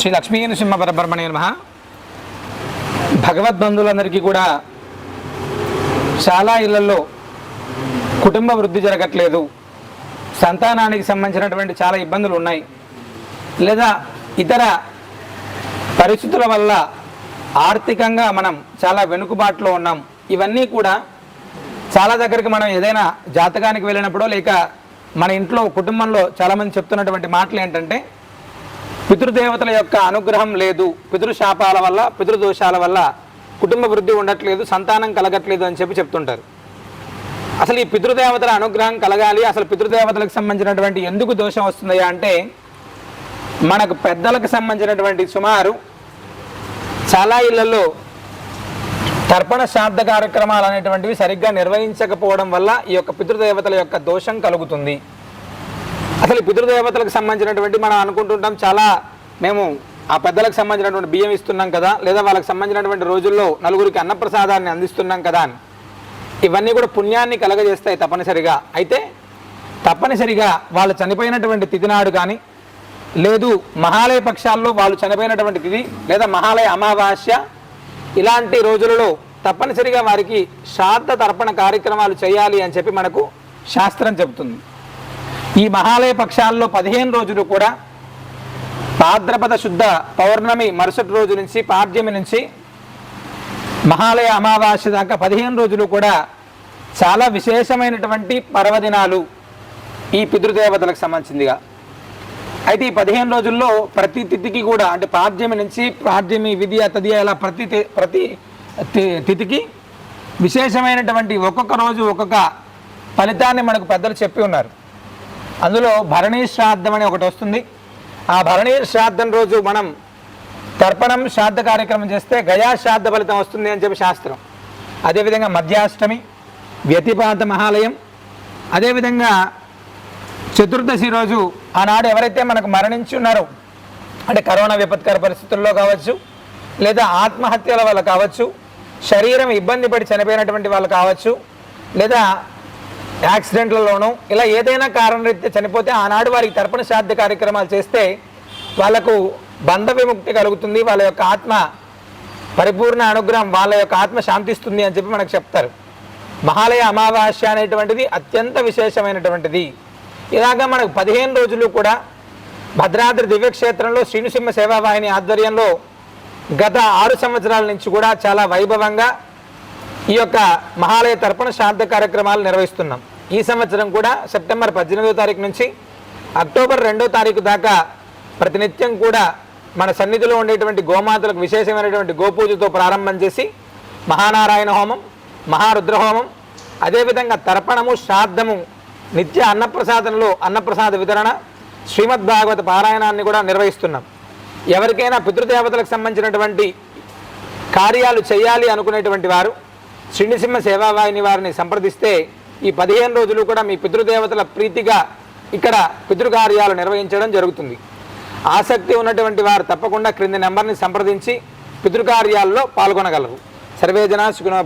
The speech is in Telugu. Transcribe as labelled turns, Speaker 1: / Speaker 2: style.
Speaker 1: శ్రీ లక్ష్మీ నృసింహ పరబ్రహ్మణ్య నమ. భగవద్బంధువులందరికీ కూడా చాలా ఇళ్ళలో కుటుంబ వృద్ధి జరగట్లేదు. సంతానానికి సంబంధించినటువంటి చాలా ఇబ్బందులు ఉన్నాయి. లేదా ఇతర పరిస్థితుల వల్ల ఆర్థికంగా మనం చాలా వెనుకబాటులో ఉన్నాం. ఇవన్నీ కూడా చాలా దగ్గరికి మనం ఏదైనా జాతకానికి వెళ్ళినప్పుడో లేక మన ఇంట్లో కుటుంబంలో చాలామంది చెప్తున్నటువంటి మాటలు ఏంటంటే పితృదేవతల యొక్క అనుగ్రహం లేదు. పితృశాపాల వల్ల పితృదోషాల వల్ల కుటుంబ వృద్ధి ఉండట్లేదు సంతానం కలగట్లేదు అని చెప్పి చెప్తుంటారు. అసలు ఈ పితృదేవతల అనుగ్రహం కలగాలి అసలు పితృదేవతలకు సంబంధించినటువంటి ఎందుకు దోషం వస్తుందయ్యా అంటే మనకు పెద్దలకు సంబంధించినటువంటి సుమారు చాలా ఇళ్ళలో తర్పణ శ్రాద్ధ కార్యక్రమాలు అనేటువంటివి సరిగ్గా నిర్వహించకపోవడం వల్ల ఈ యొక్క పితృదేవతల యొక్క దోషం కలుగుతుంది. అసలు పితృదేవతలకు సంబంధించినటువంటి మనం అనుకుంటుంటాం చాలా మేము ఆ పెద్దలకు సంబంధించినటువంటి బియ్యం ఇస్తున్నాం కదా లేదా వాళ్ళకి సంబంధించినటువంటి రోజుల్లో నలుగురికి అన్నప్రసాదాన్ని అందిస్తున్నాం కదా అని. ఇవన్నీ కూడా పుణ్యాన్ని కలగజేస్తాయి తప్పనిసరిగా. అయితే తప్పనిసరిగా వాళ్ళు చనిపోయినటువంటి తిథి నాడు కానీ లేదు మహాలయ పక్షాల్లో వాళ్ళు చనిపోయినటువంటి తిథి లేదా మహాలయ అమావాస్య ఇలాంటి రోజులలో తప్పనిసరిగా వారికి శ్రాద్ధ తర్పణ కార్యక్రమాలు చేయాలి అని చెప్పి మనకు శాస్త్రం చెబుతుంది. ఈ మహాలయ పక్షాల్లో పదిహేను రోజులు కూడా భాద్రపద శుద్ధ పౌర్ణమి మరుసటి రోజు నుంచి పాడ్యమి నుంచి మహాలయ అమావాస్య దాకా పదిహేను రోజులు కూడా చాలా విశేషమైనటువంటి పర్వదినాలు ఈ పితృదేవతలకు సంబంధించిందిగా. అయితే ఈ పదిహేను రోజుల్లో ప్రతి తిథికి కూడా అంటే పాడ్యమి నుంచి పాడ్యమి విద్య తదియ ఇలా ప్రతి ప్రతి తిథికి విశేషమైనటువంటి ఒక్కొక్క రోజు ఒక్కొక్క ఫలితాన్ని మనకు పెద్దలు చెప్పి ఉన్నారు. అందులో భరణీ శ్రాద్ధం అని ఒకటి వస్తుంది. ఆ భరణీ శ్రాద్ధం రోజు మనం తర్పణం శ్రాద్ధ కార్యక్రమం చేస్తే గయా శ్రాద్ధ ఫలితం వస్తుంది అని చెప్పి శాస్త్రం. అదేవిధంగా మధ్యాష్టమి వ్యతిపాత మహాలయం అదేవిధంగా చతుర్దశి రోజు ఆనాడు ఎవరైతే మనకు మరణించి ఉన్నారో అంటే కరోనా విపత్కర పరిస్థితుల్లో కావచ్చు లేదా ఆత్మహత్యల వల్ల కావచ్చు శరీరం ఇబ్బంది పడి చనిపోయినటువంటి వాళ్ళు కావచ్చు లేదా యాక్సిడెంట్లలోనూ ఇలా ఏదైనా కారణరీత్యా చనిపోతే ఆనాడు వారికి తర్పణ శ్రాద్ధ కార్యక్రమాలు చేస్తే వాళ్ళకు బంధ విముక్తి కలుగుతుంది వాళ్ళ యొక్క ఆత్మ పరిపూర్ణ అనుగ్రహం వాళ్ళ యొక్క ఆత్మ శాంతిస్తుంది అని చెప్పి మనకు చెప్తారు. మహాలయ అమావాస్య అనేటువంటిది అత్యంత విశేషమైనటువంటిది. ఇలాగా మనకు పదిహేను రోజులు కూడా భద్రాద్రి దివ్యక్షేత్రంలో శ్రీనుసింహ సేవావాహిని ఆధ్వర్యంలో గత ఆరు సంవత్సరాల నుంచి కూడా చాలా వైభవంగా ఈ యొక్క మహాలయ తర్పణ శ్రాద్ధ కార్యక్రమాలు నిర్వహిస్తున్నాం. ఈ సంవత్సరం కూడా సెప్టెంబర్ పద్దెనిమిదో తారీఖు నుంచి అక్టోబర్ రెండో తారీఖు దాకా ప్రతినిత్యం కూడా మన సన్నిధిలో ఉండేటువంటి గోమాతలకు విశేషమైనటువంటి గోపూజతో ప్రారంభం చేసి మహానారాయణ హోమం మహారుద్ర హోమం అదేవిధంగా తర్పణము శ్రాద్ధము నిత్య అన్నప్రసాదంలో అన్నప్రసాద వితరణ శ్రీమద్ భాగవత పారాయణాన్ని కూడా నిర్వహిస్తున్నాం. ఎవరికైనా పితృదేవతలకు సంబంధించినటువంటి కార్యాలు చేయాలి అనుకునేటువంటి వారు శ్రీనిసింహ సేవావాహిని వారిని సంప్రదిస్తే ఈ పదిహేను రోజులు కూడా మీ పితృదేవతల ప్రీతిగా ఇక్కడ పితృకార్యాలు నిర్వహించడం జరుగుతుంది. ఆసక్తి ఉన్నటువంటి వారు తప్పకుండా క్రింది నెంబర్ని సంప్రదించి పితృకార్యాల్లో పాల్గొనగలరు. సర్వేజన జనా